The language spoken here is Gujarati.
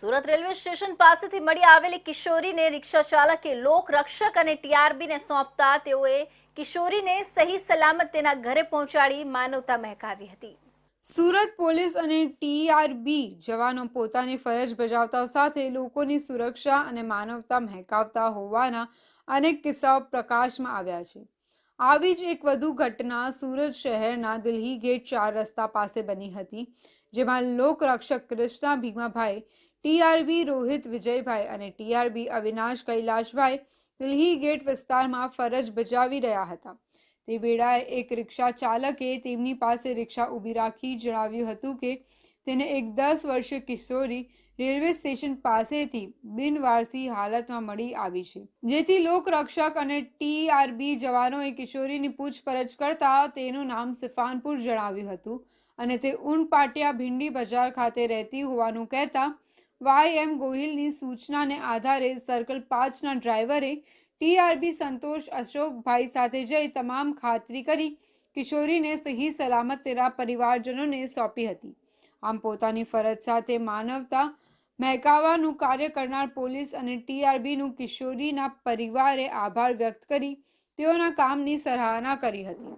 સુરત રેલવે સ્ટેશન પાસેથી મળી આવેલી કિશોરીને રિક્ષા ચાલકે લોક રક્ષક અને ટીઆરબીને સોંપતા તેઓએ કિશોરીને સહી સલામત તેના ઘરે પહોંચાડી માનવતા મહેકાવી હતી. સુરત પોલીસ અને ટીઆરબી જવાનો પોતાની ફરજ બજાવતા સાથે લોકોની સુરક્ષા અને માનવતા મહેકાવતા હોવાના અનેક કિસ્સાઓ પ્રકાશમાં આવ્યા છે. આવી જ એક વધુ ઘટના સુરત શહેરના દિલ્હી ગેટ ચાર રસ્તા પાસે બની હતી, જેમાં લોકરક્ષક કૃષ્ણા ભીમાભાઈ ટીઆરબી, રોહિત વિજયભાઈ અને ટીઆરબી અવિનાશ કૈલાશભાઈ દિલ્હી ગેટ વિસ્તારમાં ફરજ બજાવી રહ્યા હતા. તે વેળાએ એક રિક્ષા ચાલકે તેમની પાસે રિક્ષા ઊભી રાખી જણાવ્યું હતું કે તેને એક દસ વર્ષીય કિશોરી રેલવે સ્ટેશન પાસેથી બિનવારસી હાલતમાં મળી આવી છે. જેથી લોકરક્ષક અને ટીઆરબી જવાનોએ કિશોરીની પૂછપરછ કરતા તેનું નામ સિફાનપુર જણાવ્યું હતું અને તે ઊન પાટિયા ભીંડી બજાર ખાતે રહેતી હોવાનું કહેતા વાય એમ ગોહિલની સૂચનાને આધારે સર્કલ પાંચના ડ્રાઈવરે ટીઆરબી સંતોષ અશોકભાઈ સાથે જઈ તમામ ખાતરી કરી કિશોરીને સહી સલામત તેના પરિવારજનોને સોંપી હતી. આમ પોતાની ફરજ સાથે માનવતા મહેકાવાનું કાર્ય કરનાર પોલીસ અને ટીઆરબીનું કિશોરીના પરિવારે આભાર વ્યક્ત કરી તેઓના કામની સરાહના કરી હતી.